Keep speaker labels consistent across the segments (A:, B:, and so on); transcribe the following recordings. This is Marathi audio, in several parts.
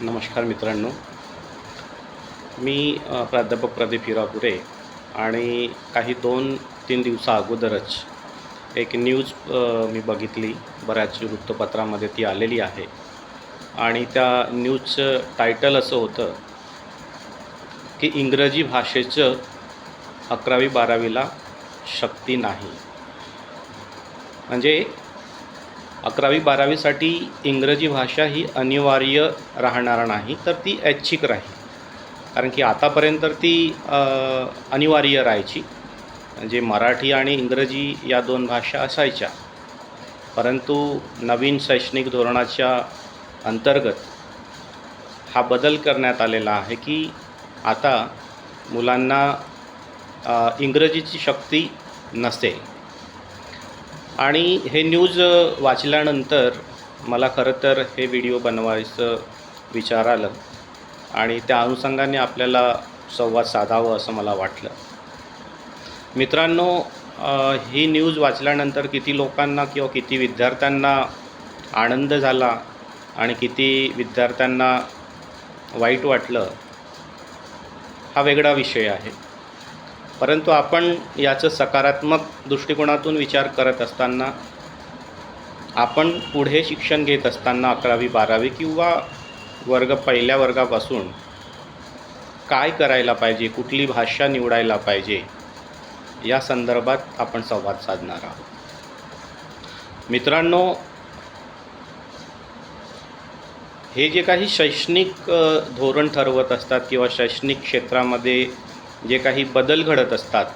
A: नमस्कार मित्रांनो. मी प्राध्यापक प्रदीप हिरापुरे आणि काही दोन तीन दिवसा अगोदरच एक न्यूज मी बघितली. बऱ्याच वृत्तपत्रामध्ये ती आलेली आहे. आणि त्या न्यूजचं टायटल असं होतं की इंग्रजी भाषेचं अकरावी बारावीला शक्ती नाही. म्हणजे अकरावी बारावीसाठी इंग्रजी भाषा ही अनिवार्य राहणार नाही तर ती ऐच्छिक राहील. कारण की आतापर्यंत तर ती अनिवार्य राहायची. म्हणजे मराठी आणि इंग्रजी या दोन भाषा असायच्या. परंतु नवीन शैक्षणिक धोरणाच्या अंतर्गत हा बदल करण्यात आलेला आहे की आता मुलांना इंग्रजीची शक्ती नसेल. आणि हे न्यूज वाचल्यानंतर मला खरं तर हे व्हिडिओ बनवायचं विचार आलं. आणि त्या अनुषंगाने आपल्याला संवाद साधावं असं मला वाटलं. मित्रांनो ही न्यूज वाचल्यानंतर किती लोकांना किंवा किती विद्यार्थ्यांना आनंद झाला आणि किती विद्यार्थ्यांना वाईट वाटलं हा वेगळा विषय आहे. परंतु आपण याचं सकारात्मक दृष्टिकोनातून विचार करत असताना आपण पुढे शिक्षण घेत असताना अकरावी बारावी किंवा वर्ग पहिल्या वर्गापासून काय करायला पाहिजे कुठली भाषा निवडायला पाहिजे या संदर्भात आपण संवाद साधणार आहोत. मित्रांनो हे जे काही शैक्षणिक धोरण ठरवत असतात किंवा शैक्षणिक क्षेत्रामध्ये जे काही बदल घडत असतात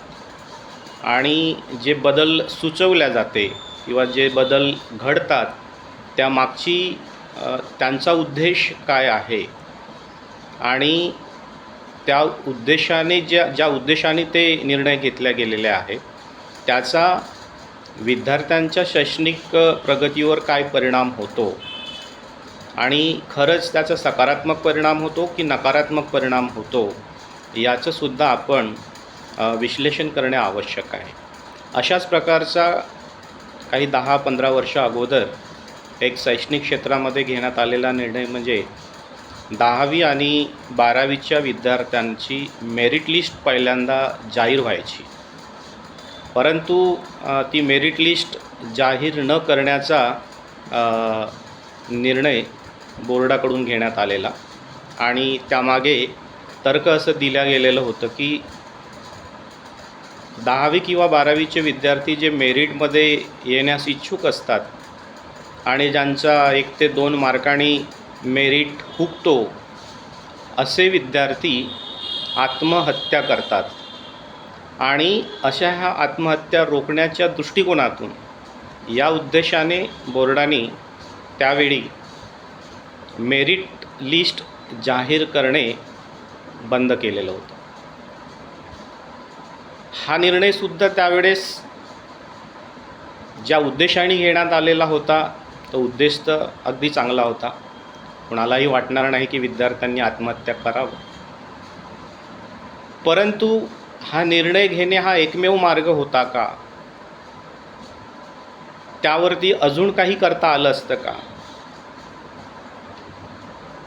A: आणि जे बदल सुचवल्या जाते किंवा जे बदल घडतात त्या मागची त्यांचा उद्देश काय आहे? आणि त्या उद्देशाने ज्या ज्या उद्देशाने ते निर्णय घेतल्या गेलेले आहे त्याचा विद्यार्थ्यांच्या शैक्षणिक प्रगतीवर काय परिणाम होतो? आणि खरंच त्याचा सकारात्मक परिणाम होतो की नकारात्मक परिणाम होतो? याचंसुद्धा आपण विश्लेषण करणे आवश्यक आहे. अशाच प्रकारचा काही दहा पंधरा वर्ष अगोदर एक शैक्षणिक क्षेत्रामध्ये घेण्यात आलेला निर्णय म्हणजे दहावी आणि बारावीच्या विद्यार्थ्यांची मेरिट लिस्ट पहिल्यांदा जाहीर व्हायची. परंतु ती मेरिट लिस्ट जाहीर न करण्याचा निर्णय बोर्डाकडून घेण्यात आलेला. आणि त्यामागे तर्क असं दिल्या गेलेलं होतं की दहावी किंवा बारावीचे विद्यार्थी जे मेरिटमध्ये येण्यास इच्छुक असतात आणि ज्यांचा एक ते दोन मार्कांनी मेरिट हुकतो असे विद्यार्थी आत्महत्या करतात. आणि अशा ह्या आत्महत्या रोखण्याच्या दृष्टिकोनातून या उद्देशाने बोर्डाने त्यावेळी मेरिट लिस्ट जाहीर करणे बंद केलेलं होतं. हा निर्णयसुद्धा त्यावेळेस ज्या उद्देशाने घेण्यात आलेला होता तो उद्देश तर अगदी चांगला होता. कुणालाही वाटणार नाही की विद्यार्थ्यांनी आत्महत्या करावं. परंतु हा निर्णय घेणे हा एकमेव मार्ग होता का? त्यावरती अजून काही करता आलं असतं का?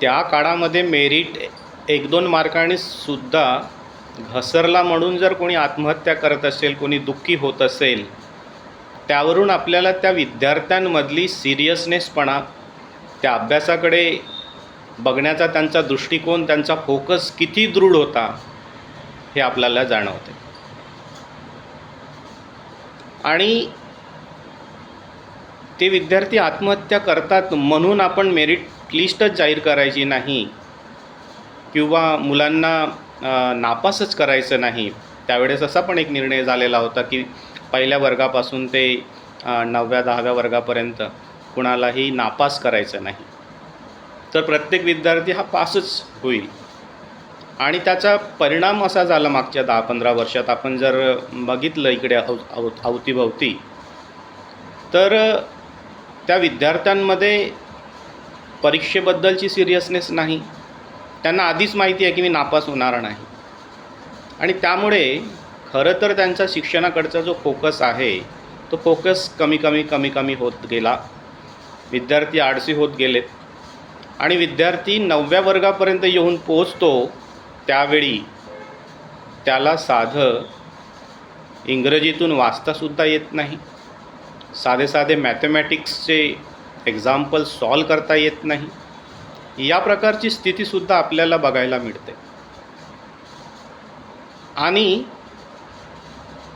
A: त्या काळामध्ये मेरिट एक दोन मार्कांनी सुद्धा घसरला म्हणून जर कोणी आत्महत्या करत असेल कोणी दुःखी होत असेल त्यावरून आपल्याला त्या विद्यार्थ्यांमधली सिरियसनेसपणा त्या अभ्यासाकडे बघण्याचा त्यांचा दृष्टिकोन त्यांचा फोकस किती दृढ होता हे आपल्याला जाणवते. आणि ते विद्यार्थी आत्महत्या करतात म्हणून आपण मेरिट लिस्टच जाहीर करायची नाही किंवा मुलांना नापासच करायचं नाही. त्यावेळेस असा पण एक निर्णय झालेला होता की पहिल्या वर्गापासून ते नवव्या दहाव्या वर्गापर्यंत कुणालाही नापास करायचं नाही. तर प्रत्येक विद्यार्थी हा पासच होईल. आणि त्याचा परिणाम असा झाला मागच्या दहा पंधरा वर्षात. आपण जर बघितलं इकडे अव अव अवतीभवती तर त्या विद्यार्थ्यांमध्ये परीक्षेबद्दलची सिरियसनेस नाही. त्यांना आधीच माहिती आहे की मी नापास होणार नाही. आणि त्यामुळे खरं तर त्यांचा शिक्षणाकडचा जो फोकस आहे तो फोकस कमी कमी कमी कमी होत गेला. विद्यार्थी आळसी होत गेलेत आणि विद्यार्थी नवव्या वर्गापर्यंत येऊन पोचतो त्यावेळी त्याला साधं इंग्रजीतून वाचतासुद्धा येत नाही. साधे साधे मॅथमॅटिक्सचे एक्झाम्पल सॉल्व करता येत नाही. या प्रकारची स्थितीसुद्धा आपल्याला बघायला मिळते. आणि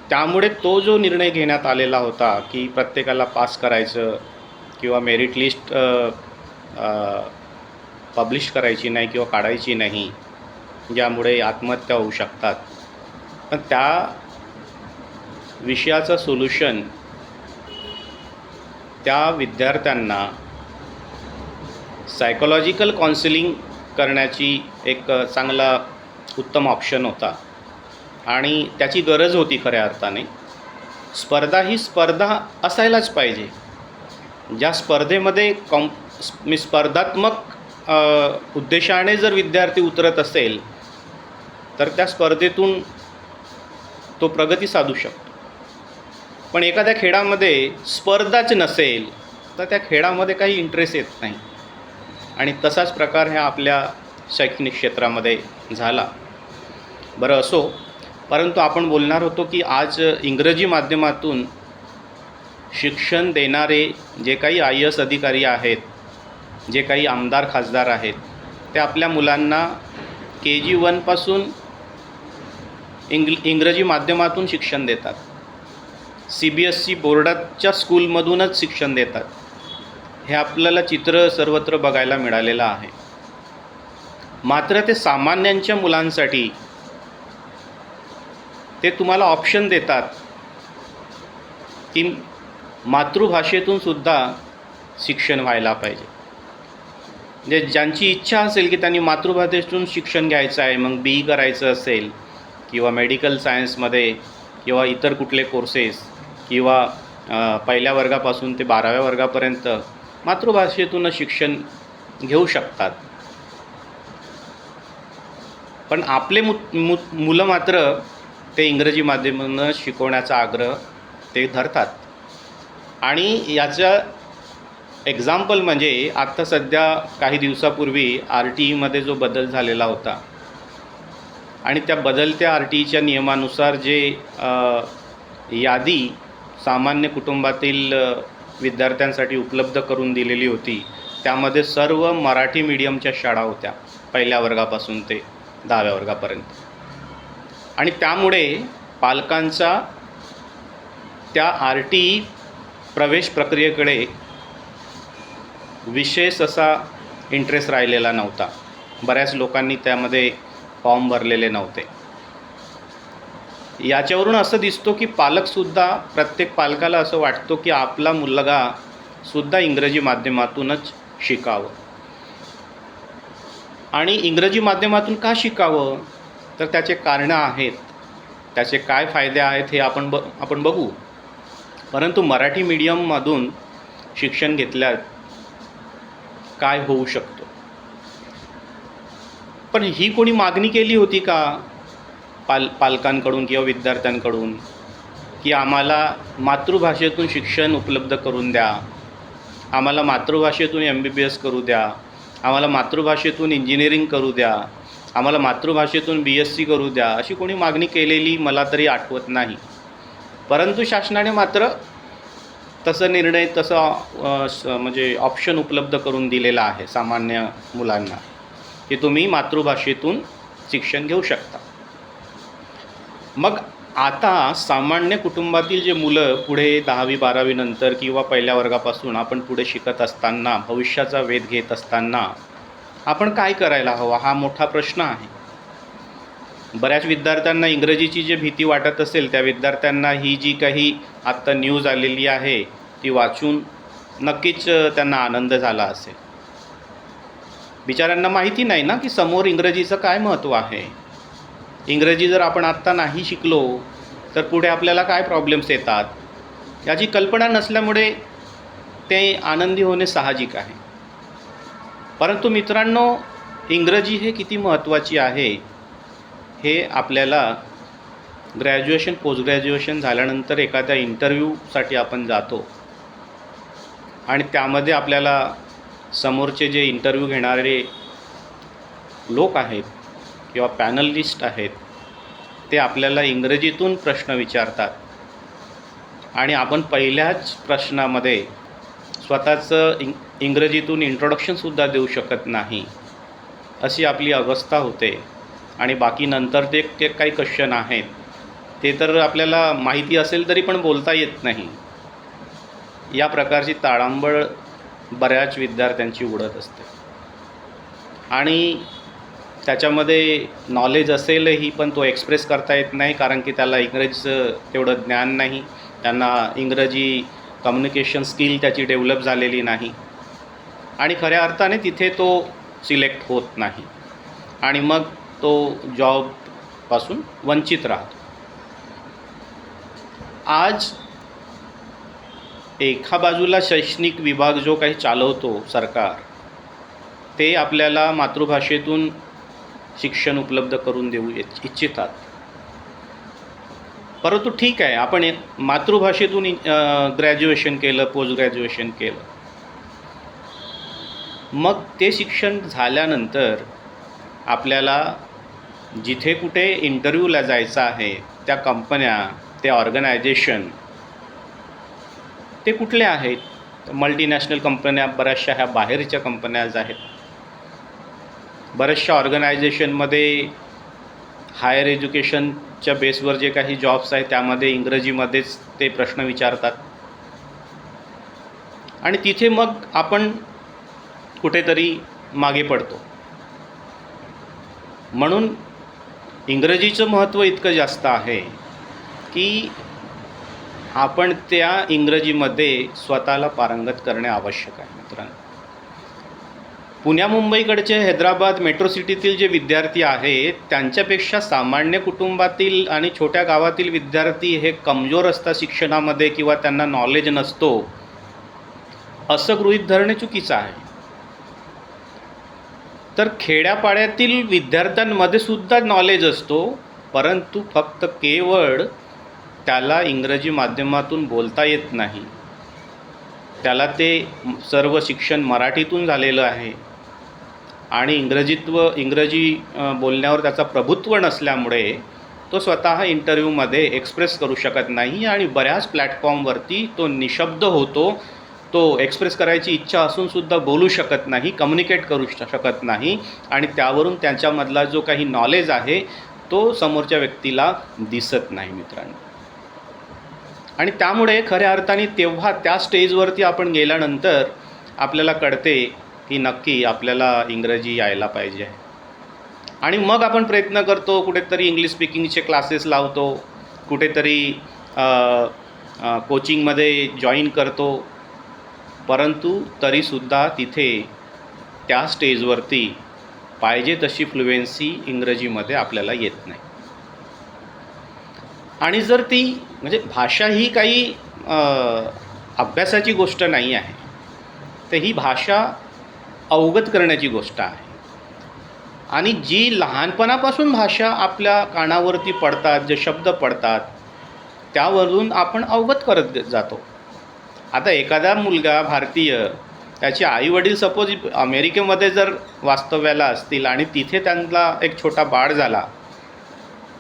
A: त्यामुळे तो जो निर्णय घेण्यात आलेला होता की प्रत्येकाला पास करायचं किंवा मेरिट लिस्ट पब्लिश करायची नाही किंवा काढायची नाही ज्यामुळे आत्महत्या होऊ शकतात. पण त्या विषयाचं सोल्युशन त्या विद्यार्थ्यांना सायकोलॉजिकल काउन्सिलिंग करण्याची एक चांगला उत्तम ऑप्शन होता. आणि त्याची गरज होती खऱ्या अर्थाने. स्पर्धा ही स्पर्धा असायलाच पाहिजे. ज्या स्पर्धेमध्ये कॉम मी स्पर्धात्मक उद्देशाने जर विद्यार्थी उतरत असेल तर त्या स्पर्धेतून तो प्रगती साधू शकतो. पण एखाद्या खेळामध्ये स्पर्धाच नसेल तर त्या खेळामध्ये काही इंटरेस्ट येत नाही. आणि तसाच प्रकार ह्या आपल्या शैक्षणिक क्षेत्रामध्ये झाला. बरं असो परंतु आपण बोलणार होतो की आज इंग्रजी माध्यमातून शिक्षण देणारे जे काही आय एस अधिकारी आहेत जे काही आमदार खासदार आहेत ते आपल्या मुलांना के जी वनपासून इंग्ल इंग्रजी माध्यमातून शिक्षण देतात. सी बी एस सी बोर्डाच्या स्कूलमधूनच शिक्षण देतात. हे आपल्याला चित्र सर्वत्र बघायला मिळालेलं आहे. मात्र ते सामान्यांच्या मुलांसाठी ते तुम्हाला ऑप्शन देतात की मातृभाषेतून सुद्धा शिक्षण व्हायला पाहिजे. म्हणजे ज्यांची इच्छा असेल की त्यांनी मातृभाषेतून शिक्षण घ्यायचं आहे मग बी ई करायचं असेल किंवा मेडिकल सायन्समध्ये किंवा इतर कुठले कोर्सेस किंवा पहिल्या वर्गापासून ते बाराव्या वर्गापर्यंत मातृभाषेतूनच शिक्षण घेऊ शकतात. पण आपले मु मु मुलं मात्र ते इंग्रजी माध्यमानं शिकवण्याचा आग्रह ते धरतात. आणि याचं एक्झाम्पल म्हणजे आत्ता सध्या काही दिवसापूर्वी आर टी ईमध्ये जो बदल झालेला होता. आणि त्या बदलत्या आर टी ईच्या नियमानुसार जे यादी सामान्य कुटुंबातील विद्यार्थ्यांसाठी उपलब्ध करून दिलेली होती. त्यामध्ये सर्व मराठी मीडियमच्या शाळा होत्या पहिल्या वर्गापासून ते दहाव्या वर्गापर्यंत. आणि त्यामुळे पालकांचा त्या आर टी ई प्रवेश प्रक्रियेकडे विशेष असा इंटरेस्ट राहिलेला नव्हता. बऱ्याच लोकांनी त्यामध्ये फॉर्म भरलेले नव्हते. याच्यावरून असं दिसतो की पालकसुद्धा प्रत्येक पालकाला असं वाटतो की आपला मुलगा सुद्धा इंग्रजी माध्यमातूनच शिकावं. आणि इंग्रजी माध्यमातून का शिकावं? तर त्याचे कारणं आहेत. त्याचे काय फायदे आहेत हे आपण ब आपण बघू. परंतु मराठी मीडियममधून शिक्षण घेतल्या काय होऊ शकतो? पण ही कोणी मागणी केली होती का? पाल पालकांकडून किंवा विद्यार्थ्यांकडून की आम्हाला मातृभाषेतून शिक्षण उपलब्ध करून द्या. आम्हाला मातृभाषेतून एम बी बी एस करू द्या. आम्हाला मातृभाषेतून इंजिनिअरिंग करू द्या. आम्हाला मातृभाषेतून बी एस सी करू द्या. अशी कोणी मागणी केलेली मला तरी आठवत नाही. परंतु शासनाने मात्र तसं निर्णय तसं म्हणजे ऑप्शन उपलब्ध करून दिलेला आहे सामान्य मुलांना की तुम्ही मातृभाषेतून शिक्षण घेऊ शकता. मग आता सामान्य कुटुंबातील जे मुलं पुढे दहावी बारावी नंतर किंवा पहिल्या वर्गापासून आपण पुढे शिकत असताना भविष्याचा वेध घेत असताना आपण काय करायला हवा? हा मोठा प्रश्न आहे. बऱ्याच विद्यार्थ्यांना इंग्रजीची जी भीती वाटत असेल त्या विद्यार्थ्यांना ही जी काही आत्ता न्यूज आलेली आहे ती वाचून नक्कीच त्यांना आनंद झाला असेल. बिचाऱ्यांना माहिती नाही ना की समोर इंग्रजीचं काय महत्त्व आहे? इंग्रजी जर आपण आत्ता नाही शिकलो तर पुढे आपल्याला काय प्रॉब्लेम्स येतात? याची कल्पना नसल्यामुळे ते आनंदी होणे साहजिक आहे. परंतु मित्रांनो इंग्रजी हे किती महत्त्वाची आहे हे आपल्याला ग्रॅज्युएशन पोस्ट ग्रॅज्युएशन झाल्यानंतर एखाद्या इंटरव्ह्यूसाठी आपण जातो. आणि त्यामध्ये आपल्याला समोरचे जे इंटरव्ह्यू घेणारे लोक आहेत किंवा पॅनलिस्ट आहेत ते आपल्याला इंग्रजीतून प्रश्न विचारतात. आणि आपण पहिल्याच प्रश्नामध्ये स्वतःचं इंग इंग्रजीतून इंट्रोडक्शनसुद्धा देऊ शकत नाही अशी आपली अवस्था होते. आणि बाकी नंतर ते ते काही क्वेश्चन आहेत ते तर आपल्याला माहिती असेल तरी पण बोलता येत नाही. या प्रकारची ताळांबळ बऱ्याच विद्यार्थ्यांची उडत असते. आणि त्याच्यामध्ये नॉलेज असेलही पण तो एक्सप्रेस करता येत नाही कारण की त्याला इंग्रजीचं तेवढं ज्ञान नाही. त्यांना इंग्रजी कम्युनिकेशन स्किल त्याची डेव्हलप झालेली नाही. आणि खऱ्या अर्थाने तिथे तो सिलेक्ट होत नाही. आणि मग तो जॉबपासून वंचित राहतो. आज एका बाजूला शैक्षणिक विभाग जो काही चालवतो सरकार ते आपल्याला मातृभाषेतून शिक्षण उपलब्ध करून देऊ इच्छ- इच्छितात. परंतु ठीक आहे आपण एक मातृभाषेतून ग्रॅज्युएशन केलं पोस्ट ग्रॅज्युएशन केलं. मग ते शिक्षण झाल्यानंतर आपल्याला जिथे कुठे इंटरव्ह्यूला जायचं आहे त्या कंपन्या त्या ऑर्गनायझेशन ते कुठले आहेत? मल्टीनॅशनल कंपन्या बऱ्याचशा ह्या बाहेरच्या कंपन्याज आहेत. बऱ्याचशा ऑर्गनायझेशनमध्ये हायर एज्युकेशनच्या बेसवर जे काही जॉब्स आहेत त्यामध्ये इंग्रजीमध्येच ते प्रश्न विचारतात. आणि तिथे मग आपण कुठेतरी मागे पडतो. म्हणून इंग्रजीचं महत्त्व इतकं जास्त आहे की आपण त्या इंग्रजीमध्ये स्वतःला पारंगत करणे आवश्यक आहे मित्रांनो. पुण्या मुंबईकडचे हैदराबाद मेट्रो सिटीतील जे विद्यार्थी आहेत त्यांच्यापेक्षा सामान्य कुटुंबातील आणि छोट्या गावातील विद्यार्थी हे कमजोर असतात शिक्षणामध्ये किंवा त्यांना नॉलेज नसतो. असं गृहीत धरणे चुकीचं आहे. तर खेड्यापाड्यातील विद्यार्थ्यांमध्ये सुद्धा नॉलेज असतो परंतु फक्त केवळ त्याला इंग्रजी माध्यमातून बोलता येत नाही. त्याला ते सर्व शिक्षण मराठीतून झालेलं आहे. आणि इंग्रजीत्व इंग्रजी बोलण्यावर त्याचा प्रभुत्व नसल्यामुळे तो स्वतः इंटरव्ह्यूमध्ये एक्सप्रेस करू शकत नाही आणि बऱ्याच प्लॅटफॉर्मवरती तो निशब्द होतो. तो एक्सप्रेस करायची इच्छा असूनसुद्धा बोलू शकत नाही कम्युनिकेट करू श- शकत नाही आणि त्यावरून त्यांच्यामधला जो काही नॉलेज आहे तो समोरच्या व्यक्तीला दिसत नाही मित्रांनो. आणि त्यामुळे खऱ्या अर्थाने तेव्हा त्या स्टेजवरती आपण गेल्यानंतर आपल्याला कळते की नक्की आपल्याला इंग्रजी यायला पाहिजे. आणि मग आपण प्रयत्न करतो कुठेतरी इंग्लिश स्पीकिंगचे क्लासेस लावतो कुठेतरी कोचिंगमध्ये जॉईन करतो. परंतु तरीसुद्धा तिथे त्या स्टेजवरती पाहिजे तशी फ्लुएन्सी इंग्रजीमध्ये आपल्याला येत नाही. आणि जर ती म्हणजे भाषा ही काही अभ्यासाची गोष्ट नाही आहे तर ही भाषा अवगत करण्याची गोष्ट आहे. आणि जी लहानपणापासून भाषा आपल्या कानावरती पडतात जे शब्द पडतात त्यावरून आपण अवगत करत जातो. आता एखादा मुलगा भारतीय त्याचे आईवडील सपोज अमेरिकेमध्ये जर वास्तव्याला असतील आणि तिथे त्यांना एक छोटा बाळ झाला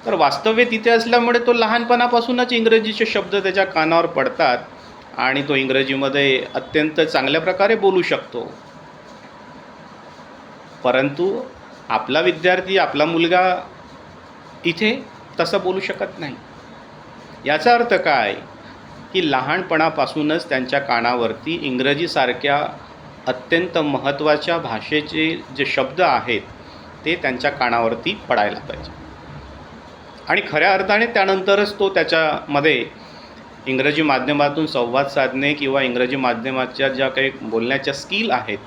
A: तर वास्तव्य तिथे असल्यामुळे तो लहानपणापासूनच इंग्रजीचे शब्द त्याच्या कानावर पडतात आणि तो इंग्रजीमध्ये अत्यंत चांगल्या प्रकारे बोलू शकतो. परंतु आपला विद्यार्थी आपला मुलगा इथे तसं बोलू शकत नाही. याचा अर्थ काय? की लहानपणापासूनच त्यांच्या कानावरती इंग्रजीसारख्या अत्यंत महत्त्वाच्या भाषेचे जे शब्द आहेत ते त्यांच्या कानावरती पडायला पाहिजे. आणि खऱ्या अर्थाने त्यानंतरच तो त्याच्यामध्ये इंग्रजी माध्यमातून संवाद साधणे किंवा इंग्रजी माध्यमाच्या ज्या काही बोलण्याच्या स्किल आहेत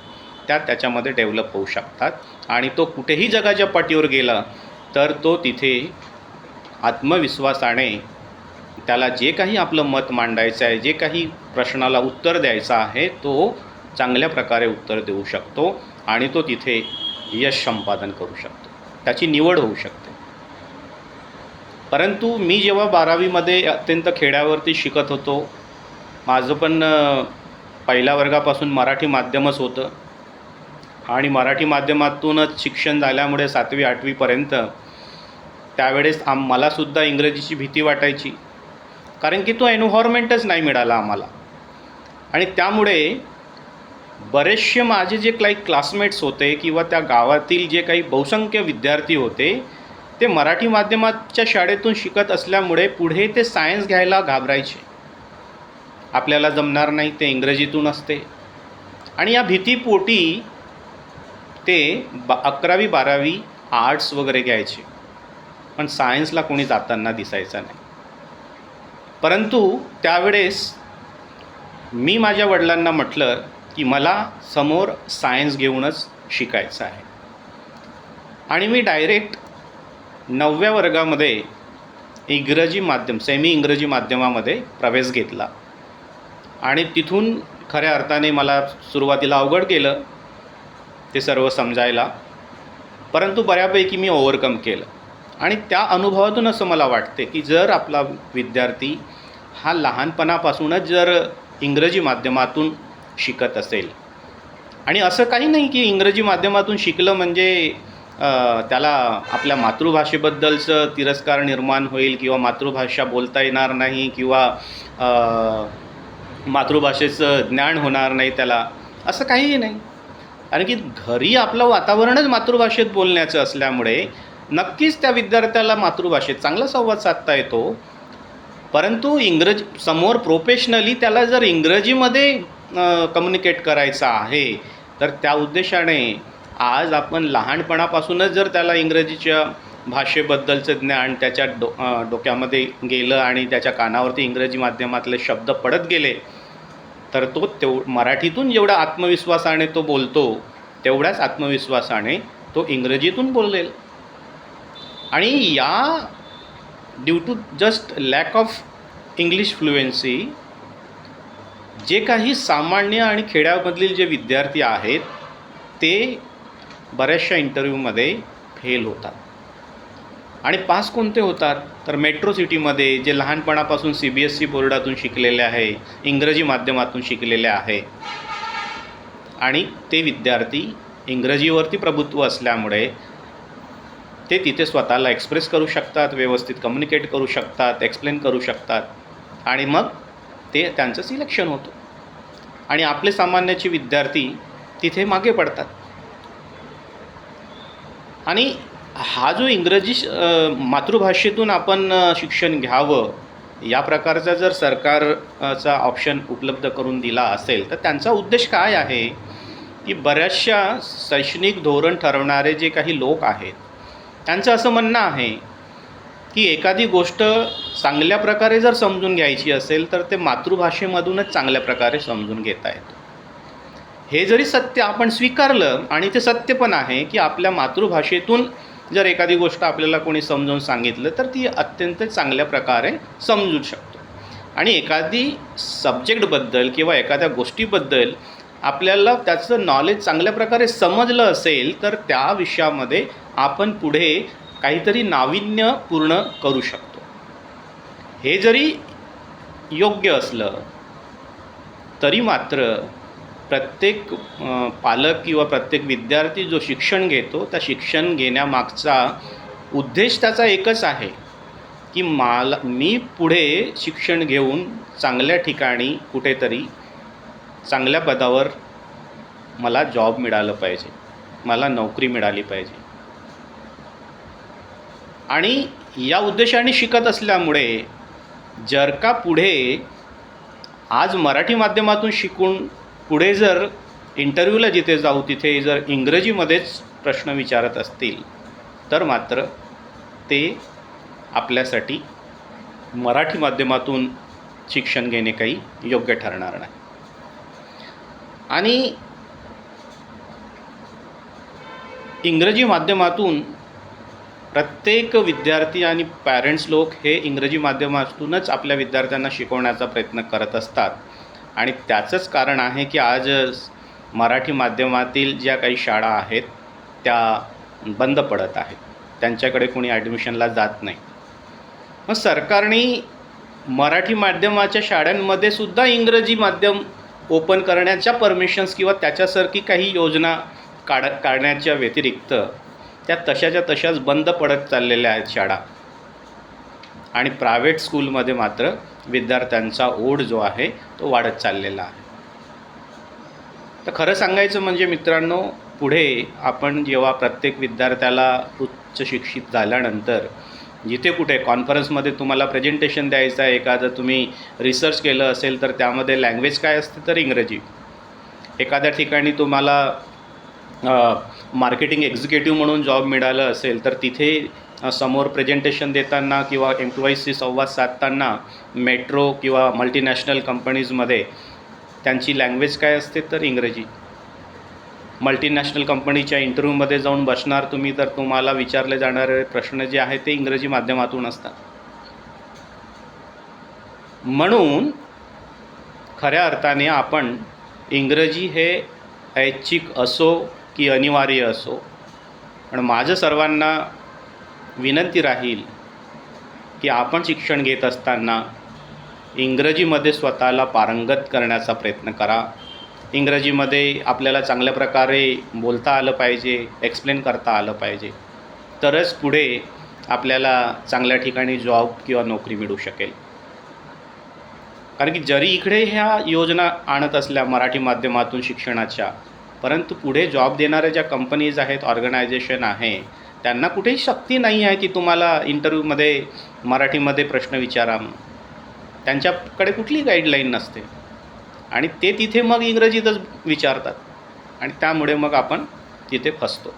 A: त्या त्याच्यामध्ये डेव्हलप होऊ शकतात. आणि तो कुठेही जगाच्या पाठीवर गेला तर तो तिथे आत्मविश्वासाने त्याला जे काही आपलं मत मांडायचं आहे जे काही प्रश्नाला उत्तर द्यायचं आहे तो चांगल्या प्रकारे उत्तर देऊ शकतो आणि तो तिथे यश संपादन करू शकतो. त्याची निवड होऊ शकते. परंतु मी जेव्हा बारावीमध्ये अत्यंत खेड्यावरती शिकत होतो माझं पण पहिल्या वर्गापासून मराठी माध्यमच होतं. आणि मराठी माध्यमातूनच शिक्षण झाल्यामुळे सातवी आठवीपर्यंत त्यावेळेस आम मलासुद्धा इंग्रजीची भीती वाटायची. कारण की तो एन्व्हायरमेंटच नाही मिळाला आम्हाला. आणि त्यामुळे बरेचसे माझे जे काही क्लासमेट्स होते किंवा त्या गावातील जे काही बहुसंख्य विद्यार्थी होते ते मराठी माध्यमाच्या शाळेतून शिकत असल्यामुळे पुढे ते सायन्स घ्यायला घाबरायचे. आपल्याला जमणार नाही ते इंग्रजीतून असते. आणि या भीतीपोटी ते बा अकरावी बारावी आर्ट्स वगैरे घ्यायचे. पण सायन्सला कोणी जाताना दिसायचं नाही. परंतु त्यावेळेस मी माझ्या वडिलांना म्हटलं की मला समोर सायन्स घेऊनच शिकायचं आहे. आणि मी डायरेक्ट नवव्या वर्गामध्ये इंग्रजी माध्यम सेमी इंग्रजी माध्यमामध्ये प्रवेश घेतला. आणि तिथून खऱ्या अर्थाने मला सुरुवातीला अवघड गेलं ते सर्व समजायला. परंतु बऱ्यापैकी मी ओव्हरकम केलं. आणि त्या अनुभवातून असं मला वाटते की जर आपला विद्यार्थी हा लहानपणापासूनच जर इंग्रजी माध्यमातून शिकत असेल. आणि असं काही नाही की इंग्रजी माध्यमातून शिकलं म्हणजे त्याला आपल्या मातृभाषेबद्दलचं तिरस्कार निर्माण होईल किंवा मातृभाषा बोलता येणार नाही किंवा मातृभाषेचं ज्ञान होणार नाही त्याला. असं काहीही नाही. कारण की घरी आपलं वातावरणच मातृभाषेत बोलण्याचं असल्यामुळे नक्कीच त्या विद्यार्थ्याला मातृभाषेत चांगला संवाद साधता येतो. परंतु इंग्रज समोर प्रोफेशनली त्याला जर इंग्रजीमध्ये कम्युनिकेट करायचं आहे तर त्या उद्देशाने आज आपण लहानपणापासूनच जर त्याला इंग्रजीच्या भाषेबद्दलचं ज्ञान त्याच्या डो डोक्यामध्ये गेलं आणि त्याच्या कानावरती इंग्रजी माध्यमातले शब्द पडत गेले तर तो तेव मराठीतून जेवढा आत्मविश्वासाने तो बोलतो तेवढ्याच आत्मविश्वासाने तो इंग्रजीतून बोलेल. आणि या due to just lack of English fluency जे काही सामान्य आणि खेड्यामधील जे विद्यार्थी आहेत ते बऱ्याचशा इंटरव्ह्यूमध्ये फेल होतात. आणि पास कोणते होतात? तर मेट्रो सिटीमध्ये जे लहानपणापासून सी बी एस सी बोर्डातून शिकलेले आहे इंग्रजी माध्यमातून शिकलेले आहे. आणि ते विद्यार्थी इंग्रजीवरती प्रभुत्व असल्यामुळे ते तिथे स्वतःला एक्सप्रेस करू शकतात व्यवस्थित कम्युनिकेट करू शकतात एक्सप्लेन करू शकतात. आणि मग ते त्यांचं सिलेक्शन होतं. आणि आपले सामान्याचे विद्यार्थी तिथे मागे पडतात. आणि हा जो इंग्रजी श- मातृभाषेतून आपण शिक्षण घ्यावं या प्रकारचा जर सरकारचा ऑप्शन उपलब्ध करून दिला असेल तर त्यांचा उद्देश काय आहे? की बऱ्याचशा शैक्षणिक धोरण ठरवणारे जे काही लोक आहेत त्यांचं असं म्हणणं आहे की एखादी गोष्ट चांगल्या प्रकारे जर समजून घ्यायची असेल तर ते मातृभाषेमधूनच चांगल्या प्रकारे समजून घेता येतं. हे जरी सत्य आपण स्वीकारलं आणि ते सत्य पण आहे की आपल्या मातृभाषेतून जर एखादी गोष्ट आपल्याला कोणी समजावून सांगितलं तर ती अत्यंत चांगल्या प्रकारे समजू शकतो. आणि एखादी सब्जेक्टबद्दल किंवा एखाद्या गोष्टीबद्दल आपल्याला त्याचं नॉलेज चांगल्या प्रकारे समजलं असेल तर त्या विषयामध्ये आपण पुढे काहीतरी नाविन्य पूर्ण करू शकतो. हे जरी योग्य असलं तरी मात्र प्रत्येक पालक किंवा प्रत्येक विद्यार्थी जो शिक्षण घेतो त्या शिक्षण घेण्यामागचा उद्देश त्याचा एकच आहे की मला मी पुढे शिक्षण घेऊन चांगल्या ठिकाणी कुठेतरी चांगल्या पदावर मला जॉब मिळालं पाहिजे मला नोकरी मिळाली पाहिजे. आणि या उद्देशाने शिकत असल्यामुळे जर का पुढे आज मराठी माध्यमातून शिकून पुढे जर इंटरव्ह्यूला जिथे जाऊ तिथे जर इंग्रजीमध्येच प्रश्न विचारत असतील तर मात्र ते आपल्यासाठी मराठी माध्यमातून शिक्षण घेणे काही योग्य ठरणार नाही. आणि इंग्रजी माध्यमातून प्रत्येक विद्यार्थी आणि पॅरेंट्स लोक हे इंग्रजी माध्यमातूनच आपल्या विद्यार्थ्यांना शिकवण्याचा प्रयत्न करत असतात. आणि त्याचंच कारण आहे की आज मराठी माध्यमातील ज्या काही शाळा आहेत त्या बंद पडत आहेत. त्यांच्याकडे कोणी ॲडमिशनला जात नाही. मग सरकारने मराठी माध्यमाच्या शाळांमध्ये सुद्धा इंग्रजी माध्यम ओपन करण्याच्या परमिशन्स किंवा त्याच्यासारखी काही योजना काढ काढण्याच्या व्यतिरिक्त त्या तशाच्या तशाच बंद पडत चाललेल्या आहेत शाळा. आणि प्रायव्हेट स्कूलमध्ये मात्र विद्यार्थ्यांचा ओढ जो आहे तो वाढत चाललेला आहे. तर खरं सांगायचं म्हणजे मित्रांनो पुढे आपण जेव्हा प्रत्येक विद्यार्थ्याला उच्च शिक्षित झाल्यानंतर जिथे कुठे कॉन्फरन्समध्ये तुम्हाला प्रेझेंटेशन द्यायचं आहे एखादं तुम्ही रिसर्च केलं असेल तर त्यामध्ये लँग्वेज काय असते तर इंग्रजी. एखाद्या ठिकाणी तुम्हाला मार्केटिंग एक्झिक्युटिव्ह म्हणून जॉब मिळालं असेल तर तिथे समोर प्रेझेंटेशन देताना किंवा एम्प्लॉईजशी संवाद साधताना मेट्रो किंवा मल्टीनॅशनल कंपनीजमध्ये त्यांची लँग्वेज काय असते तर इंग्रजी. मल्टीनॅशनल कंपनीच्या इंटरव्ह्यूमध्ये जाऊन बसणार तुम्ही तर तुम्हाला विचारले जाणारे प्रश्न जे आहेत ते इंग्रजी माध्यमातून असतात. म्हणून खऱ्या अर्थाने आपण इंग्रजी हे ऐच्छिक असो की अनिवार्य असो पण माझं सर्वांना विनंती राहील की आपण शिक्षण घेत असताना इंग्रजीमध्ये स्वतःला पारंगत करण्याचा प्रयत्न करा. इंग्रजीमध्ये आपल्याला चांगल्या प्रकारे बोलता आलं पाहिजे एक्सप्लेन करता आलं पाहिजे. तरच पुढे आपल्याला चांगल्या ठिकाणी जॉब किंवा नोकरी मिळू शकेल. कारण की जरी इकडे ह्या योजना आणत असल्या मराठी माध्यमातून शिक्षणाच्या परंतु पुढे जॉब देणाऱ्या ज्या कंपनीज आहेत ऑर्गनायझेशन आहे त्यांना कुठेही शक्ती नाही आहे की तुम्हाला इंटरव्ह्यूमध्ये मराठीमध्ये प्रश्न विचारा. त्यांच्याकडे कुठली गाईडलाईन नसते. आणि ते तिथे मग इंग्रजीतच विचारतात. आणि त्यामुळे मग आपण तिथे फसतो.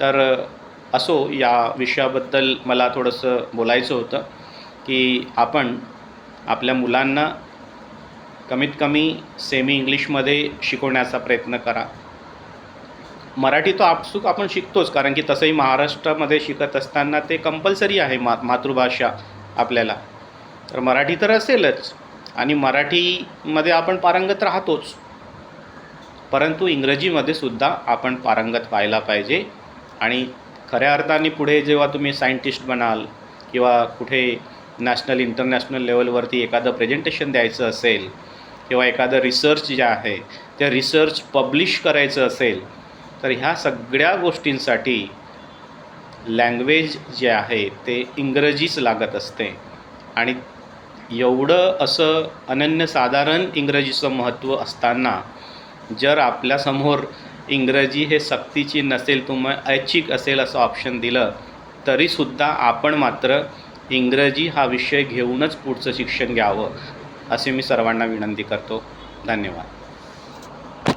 A: तर असो या विषयाबद्दल मला थोडंसं बोलायचं होतं की आपण आपल्या मुलांना कमीत कमी सेमी इंग्लिशमध्ये शिकवण्याचा प्रयत्न करा. मराठी तो आपसूक आपण शिकतोच कारण की तसंही महाराष्ट्रामध्ये शिकत असताना ते कंपल्सरी आहे मा मातृभाषा आपल्याला. तर मराठी तर असेलच आणि मराठीमध्ये आपण पारंगत राहतोच. परंतु इंग्रजीमध्ये सुद्धा आपण पारंगत व्हायला पाहिजे. आणि खऱ्या अर्थाने पुढे जेव्हा तुम्ही सायंटिस्ट बनाल किंवा कुठे नॅशनल इंटरनॅशनल लेवलवरती एखादं प्रेझेंटेशन द्यायचं असेल किंवा एखादं रिसर्च जे आहे ते रिसर्च पब्लिश करायचं असेल तर ह्या सगळ्या गोष्टींसाठी लँग्वेज जे आहे ते इंग्रजीच लागत असते. आणि एवढं असं अनन्यसाधारण इंग्रजीचं महत्त्व असताना जर आपल्यासमोर इंग्रजी हे सक्तीची नसेल तुम्ही ऐच्छिक असेल असं ऑप्शन दिलं तरीसुद्धा आपण मात्र इंग्रजी हा विषय घेऊनच पुढचं शिक्षण घ्यावं असे मी सर्वांना विनंती करतो. धन्यवाद.